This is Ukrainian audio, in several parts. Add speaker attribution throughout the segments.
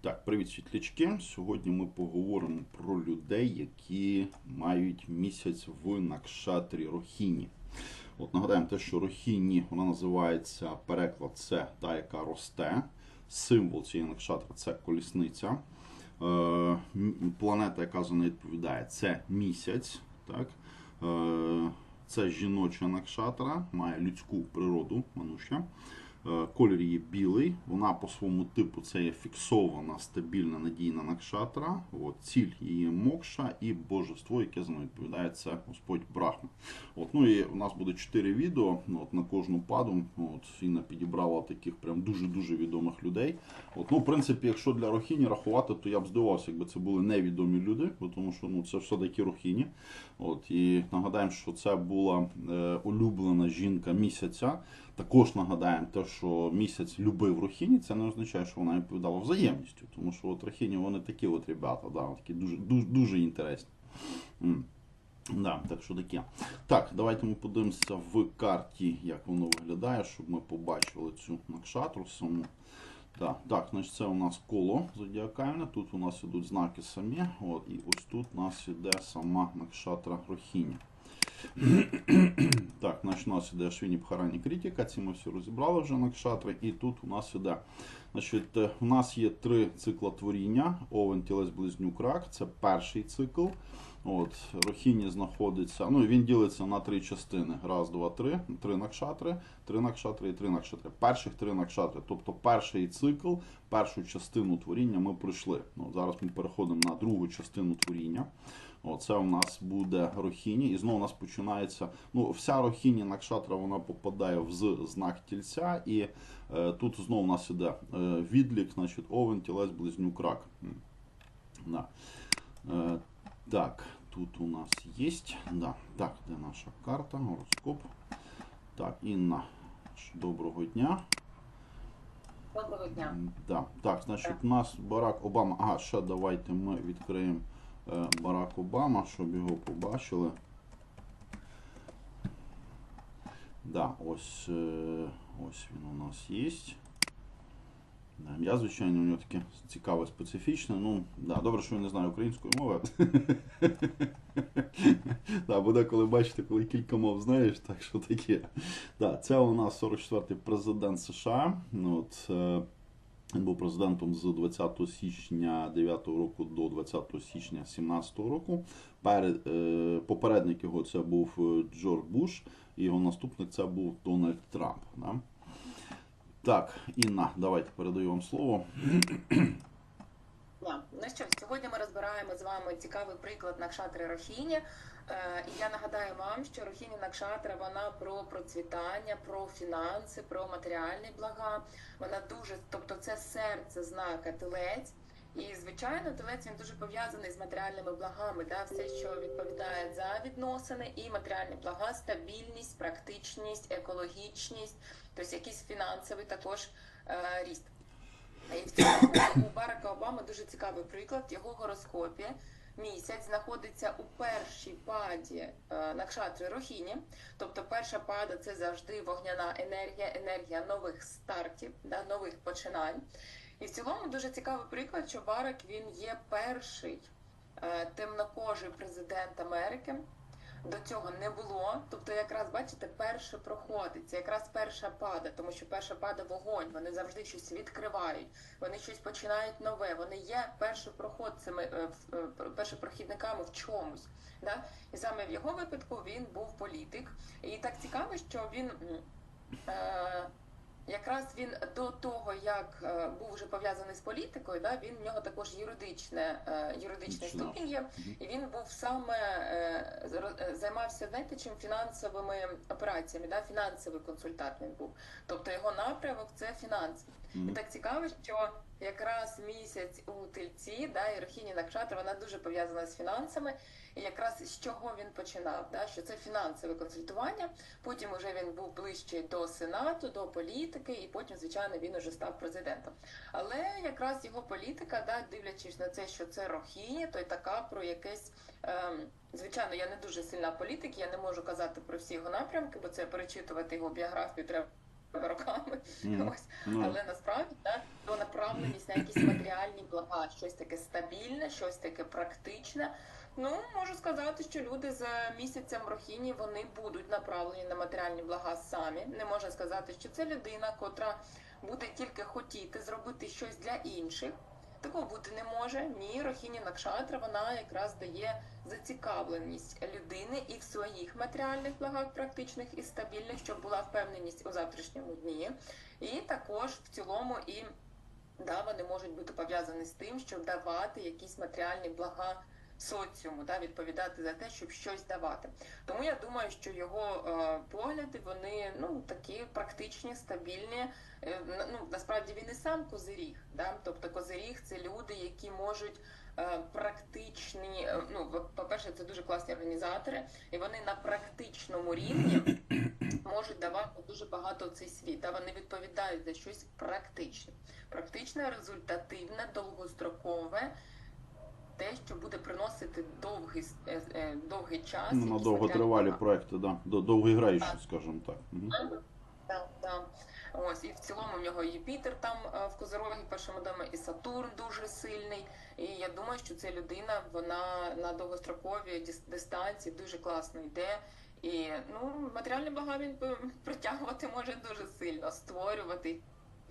Speaker 1: Так, привіт, світлячки. Сьогодні ми поговоримо про людей, які мають місяць в накшатрі Рохіні. От нагадаємо те, що Рохіні вона називається переклад це та, яка росте. Символ цієї накшатри це колісниця. Е, планета, яка за неї відповідає, це місяць. Так? Е, це жіноча накшатра, має людську природу, мануща. Е, Колір її білий, вона по своєму типу це є фіксована, стабільна, надійна накшатра. От, ціль її мокша і божество, яке за нею відповідає, це Господь Брахма. От, ну і у нас буде 4 відео от, на кожну паду. От, Інна підібрала таких прям дуже-дуже відомих людей. От, ну, в принципі, якщо для Рохіні рахувати, то я б здивувався, якби це були невідомі люди, тому що ну, це все-таки Рохіні. От, і нагадаємо, що це була е, улюблена жінка місяця. Також нагадаємо те, що місяць любив Рохіні, це не означає, що вона відповідала взаємністю. Тому що от Рохіні вони такі от ребята, да, такі дуже, дуже, дуже інтересні. М. Да, так що таке. Так, давайте ми подивимося в карті, як воно виглядає, щоб ми побачили цю накшатру саму. Так, так, значить це у нас коло зодіакальне, тут у нас ідуть знаки самі, от, і ось тут у нас іде сама накшатра Рохіні. Так, значить, у нас іде Швіні Бхарані Крітіка, ці ми всі розібрали вже на кшатри. і тут у нас іде. Значить, е, у нас є три цикла творіння: Овен, Тілець, Близнюк, Рак. Це перший цикл. От, Рохіні знаходиться, ну він ділиться на три частини. Раз, два, три, три накшатри, три накшатри і три накшатри. Перших три накшатри. Тобто перший цикл, першу частину творіння ми пройшли. Ну, зараз ми переходимо на другу частину творіння. Оце у нас буде Рохіні, і знову у нас починається. Ну, вся Рохіні Накшатра вона попадає в знак тільця, і е, тут знову у нас іде е, відлік, значить, овен, тілець, близнюк, рак. Да. Е, так, тут у нас є. Да. Так, де наша карта, гороскоп. Так, Інна, доброго дня.
Speaker 2: Доброго дня.
Speaker 1: Да. Так, значить, у нас Барак Обама. Ага, ще давайте ми відкриємо е, Барак Обама, щоб його побачили. Да, ось, е, ось він у нас є. Я, звичайно, у нього таке цікаве, специфічне. Ну, да, добре, що я не знаю української мови. да, бо деколи бачите, коли кілька мов знаєш, так що таке. Да, це у нас 44-й президент США. Ну, От, е, він був президентом з 20 січня 9 року до 20 січня 17 року. Е, попередник його це був е, Джордж Буш, і його наступник це був Дональд Трамп. Да? Так, Інна, давайте передаю вам слово.
Speaker 2: Ну що, сьогодні ми розбираємо з вами цікавий приклад Накшатри Рохіні. Е, і я нагадаю вам, що Рахіні Накшатра вона про процвітання, про фінанси, про матеріальні блага. Вона дуже, тобто це серце знака телець. І звичайно, телець він дуже пов'язаний з матеріальними благами. Да? Все, що відповідає за відносини і матеріальні блага, стабільність, практичність, екологічність, тобто якийсь фінансовий також е, ріст. І в цьому у Барака Обами дуже цікавий приклад. В його гороскопі місяць знаходиться у першій паді е, накшатри Рохіні. Тобто перша пада це завжди вогняна енергія, енергія нових стартів, да, нових починань. І в цілому дуже цікавий приклад, що Барак він є перший е, темнокожий президент Америки. До цього не було. Тобто, якраз бачите, перше проходить. Це якраз перша пада, тому що перша пада вогонь. Вони завжди щось відкривають, вони щось починають нове. Вони є першопроходцями, е, е, першопрохідниками в чомусь. Да? І саме в його випадку він був політик. І так цікаво, що він. Е, Якраз він до того, як е, був вже пов'язаний з політикою, да, він в нього також юридичне, е, юридичний ступінь є, і він був саме е, займався знаєте, чим фінансовими операціями, да, фінансовий консультант він був. Тобто його напрямок це фінанси. І так цікаво, що якраз місяць у тельці, да, і Рохіні Накшатра, вона дуже пов'язана з фінансами. І якраз з чого він починав, да, що це фінансове консультування. Потім вже він був ближче до сенату, до політики, і потім, звичайно, він уже став президентом. Але якраз його політика, да, дивлячись на це, що це Рохіні, то й така про якесь. Ем, звичайно, я не дуже сильна політик, я не можу казати про всі його напрямки, бо це перечитувати його біографію треба роками.
Speaker 1: Мгм.
Speaker 2: Ось.
Speaker 1: Ну,
Speaker 2: Але насправді да, то направленість на якісь матеріальні блага, щось таке стабільне, щось таке практичне. Ну, можу сказати, що люди за місяцем рохіні вони будуть направлені на матеріальні блага самі. Не можна сказати, що це людина, котра буде тільки хотіти зробити щось для інших. Такого бути не може. Ні, Рохіні Накшатра вона якраз дає зацікавленість людини і в своїх матеріальних благах практичних і стабільних, щоб була впевненість у завтрашньому дні. І також в цілому і да, вони можуть бути пов'язані з тим, щоб давати якісь матеріальні блага соціуму, да, відповідати за те, щоб щось давати. Тому я думаю, що його е, погляди вони ну такі практичні, стабільні. Е, ну насправді він і сам козиріг. Да? Тобто козиріг це люди, які можуть. е, Практичні, е, ну по- по-перше, це дуже класні організатори, і вони на практичному рівні можуть давати дуже багато в цей світ. А вони відповідають за щось практичне, практичне, результативне, довгострокове, те, що буде приносити довгий, е, е, довгий час.
Speaker 1: ну, на довготривалі проекти, да. До- довгограючі, скажімо так. Мгм.
Speaker 2: Так, так. Ось і в цілому в нього Юпітер там е, в Козорогі першому домі, і Сатурн дуже сильний. І я думаю, що ця людина вона на довгостроковій дис- дистанції дуже класно йде. І ну матеріальні блага він притягувати може дуже сильно, створювати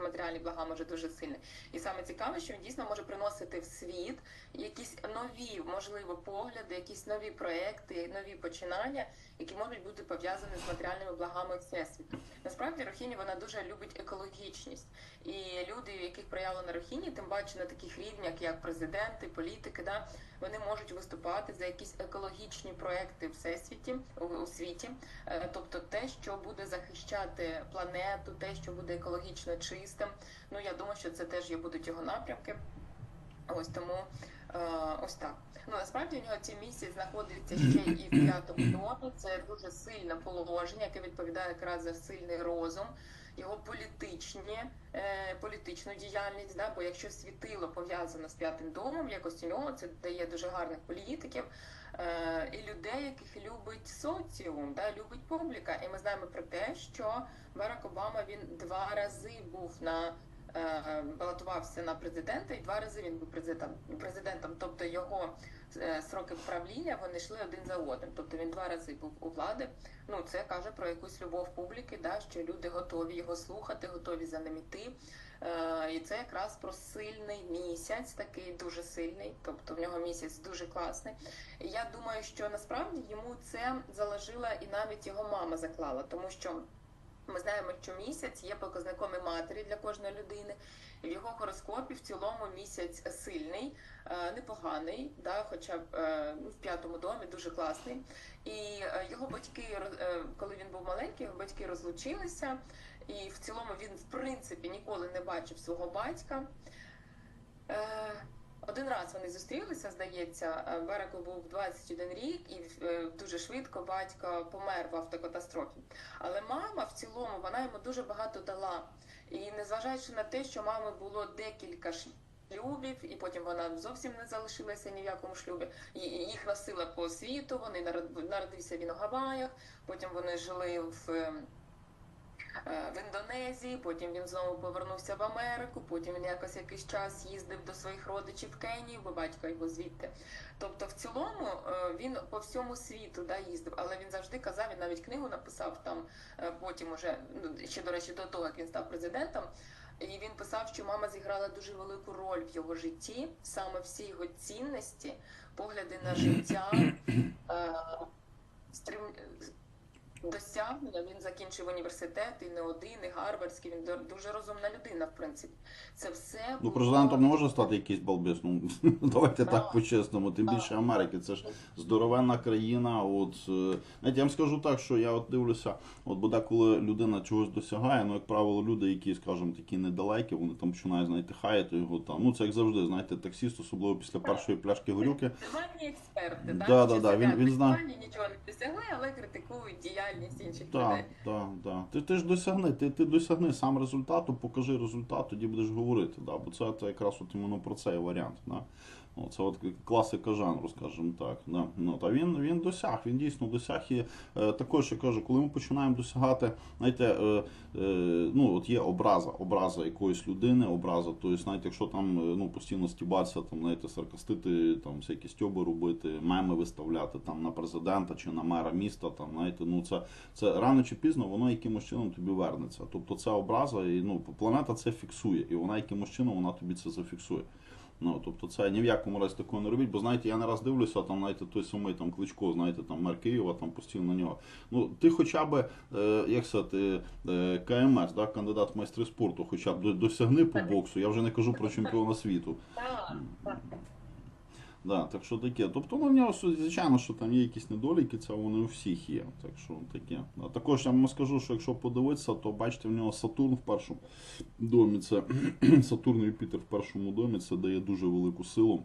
Speaker 2: матеріальні блага може дуже сильне. І саме цікаве, що він дійсно може приносити в світ якісь нові, можливо, погляди, якісь нові проекти, нові починання, які можуть бути пов'язані з матеріальними благами всесвіту. Насправді Рохіні вона дуже любить екологічність, і люди, в яких на Рохіні, тим паче на таких рівнях, як президенти, політики, да, вони можуть виступати за якісь екологічні проекти всесвіті у, світі, Е, тобто те, що буде захищати планету, те, що буде екологічно чистим. Ну я думаю, що це теж є будуть його напрямки. Ось тому ось так. Ну насправді у нього цей місяць знаходиться ще і в п'ятому домі. Це дуже сильне положення, яке відповідає якраз за сильний розум, його політичні, е, політичну діяльність. Да? Бо якщо світило пов'язано з п'ятим домом, якось у нього це дає дуже гарних політиків е, і людей, яких любить соціум, да? любить публіка. І ми знаємо про те, що Барак Обама він два рази був на е, балотувався на президента, і два рази він був президентом. президентом. Тобто його е, сроки правління вони йшли один за одним. Тобто він два рази був у влади. Ну це каже про якусь любов публіки, да, що люди готові його слухати, готові за ним іти. Е, і це якраз про сильний місяць, такий дуже сильний. Тобто в нього місяць дуже класний. Я думаю, що насправді йому це заложила і навіть його мама заклала, тому що. Ми знаємо, що місяць є показником і матері для кожної людини. В його хороскопі в цілому місяць сильний, е, непоганий, да, хоча б е, ну, в п'ятому домі дуже класний. І е, його батьки, коли він був маленький, його батьки розлучилися, і в цілому він в принципі ніколи не бачив свого батька. Е, Один раз вони зустрілися, здається, е, Бараку був 21 рік, і е, дуже швидко батько помер в автокатастрофі. Але мама в цілому вона йому дуже багато дала. І незважаючи на те, що мами було декілька шлюбів, і потім вона зовсім не залишилася ні в якому шлюбі. Їх носила по світу. Вони народ- народився він у Гаваях, потім вони жили в. Е, В Індонезії, потім він знову повернувся в Америку, потім він якось якийсь час їздив до своїх родичів в Кенії, бо батько його звідти. Тобто, в цілому е, він по всьому світу да, їздив, але він завжди казав, він навіть книгу написав там, е, потім уже ну, ще до речі, до того як він став президентом. І він писав, що мама зіграла дуже велику роль в його житті, саме всі його цінності, погляди на життя, стрім... досягнення. Він закінчив університет, і не один, і Гарвардський. Він дуже розумна людина, в принципі. Це все
Speaker 1: Ну, президентом не може стати якийсь балбес. Ну давайте так
Speaker 2: Так.
Speaker 1: по-чесному. Тим більше Америки. Це ж здоровенна країна. От е, знаєте, я вам скажу так, що я от дивлюся, от бо деколи людина чогось досягає, ну як правило, люди, які, скажімо, такі недалекі, вони там починають знаєте, хаяти його там. Ну це як завжди, знаєте, таксіст, особливо після першої пляшки горілки.
Speaker 2: Нормальні експерти,
Speaker 1: Да,
Speaker 2: так?
Speaker 1: да, да, він-
Speaker 2: сидять
Speaker 1: він знає.
Speaker 2: Нічого не досягли, але критикують діяльність діяльність інших людей.
Speaker 1: так, так. Ти, ти ж досягни, ти, ти досягни сам результату, покажи результат, тоді будеш говорити. Да? Бо це, це якраз от іменно про цей варіант. Да? Це от класика жанру, скажімо так. Да? Ну, та він, він досяг, він дійсно досяг. І е, також я кажу, коли ми починаємо досягати, знаєте, е, е, ну от є образа, образа якоїсь людини, образа. Тобто, знаєте, якщо там е, ну, постійно стібатися, там, знаєте, саркастити, там всякі стьоби робити, меми виставляти там на президента чи на мера міста, там, знаєте, ну це, це рано чи пізно воно якимось чином тобі вернеться. Тобто це образа, і ну, планета це фіксує, і вона якимось чином вона тобі це зафіксує. Ну, тобто це ні в якому разі такого не робіть, бо знаєте, я не раз дивлюся, там, знаєте, той самий там Кличко, знаєте, там мер Києва, там постійно на нього. Ну, ти хоча б, е, як сказати, е, КМС, да, кандидат в майстри спорту, хоча б досягни по боксу. Я вже не кажу про чемпіона світу.
Speaker 2: Так, так.
Speaker 1: Да, так що таке. Тобто, ну, в нього, звичайно, що там є якісь недоліки, це вони у всіх є. Так що таке. А також я вам скажу, що якщо подивитися, то бачите, в нього Сатурн в першому домі, це Сатурн і Юпітер в першому домі, це дає дуже велику силу.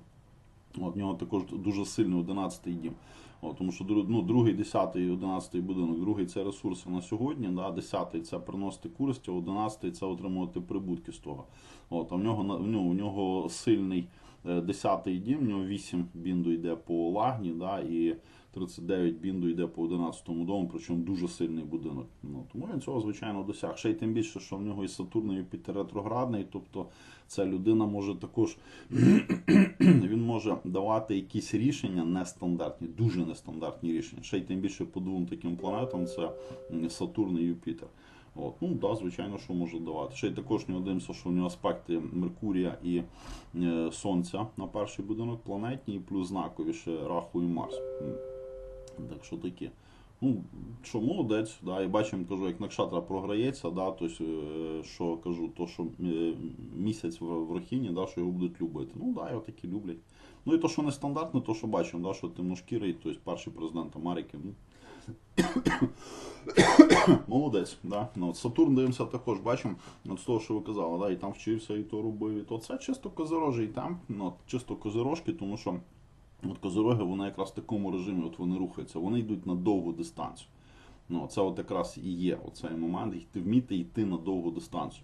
Speaker 1: От, в нього також дуже сильний 11-й дім. От, тому що ну, другий, 10-й, 11-й будинок, другий це ресурси на сьогодні, да, 10-й це приносити користь, а 11-й це отримувати прибутки з того. От, а в нього, в нього, в нього сильний 10-й дім, в нього 8 бінду йде по лагні, да, і 39 бінду йде по 11-му дому, причому дуже сильний будинок. Ну, тому він цього, звичайно, досяг. Ще й тим більше, що в нього і Сатурн, і Юпітер ретроградний, тобто ця людина може також він може давати якісь рішення нестандартні, дуже нестандартні рішення. Ще й тим більше по двом таким планетам це Сатурн і Юпітер. От, ну да, звичайно, що може давати. Ще й також не дивимося, що у нього аспекти Меркурія і е, Сонця на перший будинок планетні, плюс знакові ще Раху і Марс. Так що таке. Ну, що молодець, да, і бачимо, кажу, як Накшатра програється, да, то, е, що кажу, то, що е, місяць в, Рохіні, да, що його будуть любити. Ну да, його такі люблять. Ну і то, що нестандартне, то, що бачимо, да, що темношкірий, то есть перший президент Америки. Ну, Молодець, да. Ну, от Сатурн дивимося також, бачимо, от з того, що ви казали, да, і там вчився, і то робив, і то це чисто козирожий там, ну, от, чисто козирожки, тому що от козироги, вони якраз в такому режимі от вони рухаються, вони йдуть на довгу дистанцію. Ну, це от якраз і є оцей момент, йти вміти йти на довгу дистанцію.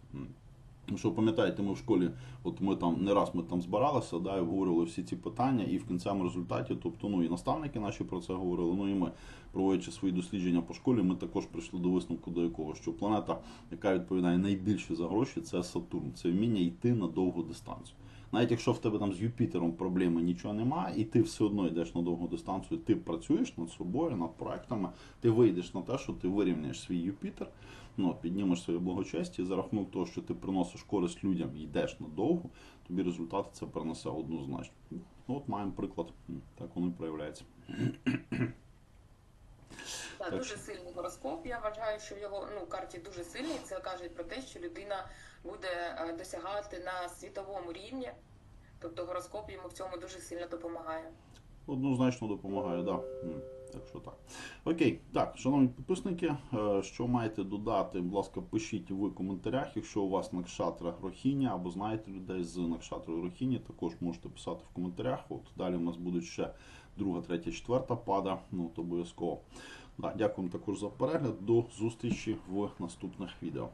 Speaker 1: Тому що пам'ятаєте, ми в школі, от ми там не раз ми там збиралися, да, і обговорювали всі ці питання, і в кінцевому результаті, тобто, ну і наставники наші про це говорили, ну і ми, проводячи свої дослідження по школі, ми також прийшли до висновку до якого, що планета, яка відповідає найбільше за гроші, це Сатурн. Це вміння йти на довгу дистанцію. Навіть якщо в тебе там з Юпітером проблеми нічого немає, і ти все одно йдеш на довгу дистанцію, ти працюєш над собою, над проектами, ти вийдеш на те, що ти вирівняєш свій Юпітер, ну, піднімеш своє благочестя, і за рахунок того, що ти приносиш користь людям йдеш надовго, тобі результати це принесе однозначно. Ну, от маємо приклад, так воно і проявляється.
Speaker 2: Так,
Speaker 1: Так
Speaker 2: дуже сильний гороскоп. Я вважаю, що в його ну карті дуже сильний. Це каже про те, що людина буде е, досягати на світовому рівні. Тобто гороскоп йому в цьому дуже сильно допомагає.
Speaker 1: Однозначно допомагає, да. Так що так. Окей, так, шановні підписники, е, що маєте додати, будь ласка, пишіть в коментарях. Якщо у вас накшатра Рохіні або знаєте людей з накшатрою Рохіні, також можете писати в коментарях. От далі у нас будуть ще друга, третя, четверта пада. Ну, то обов'язково. Да, дякуємо також за перегляд. До зустрічі в наступних відео.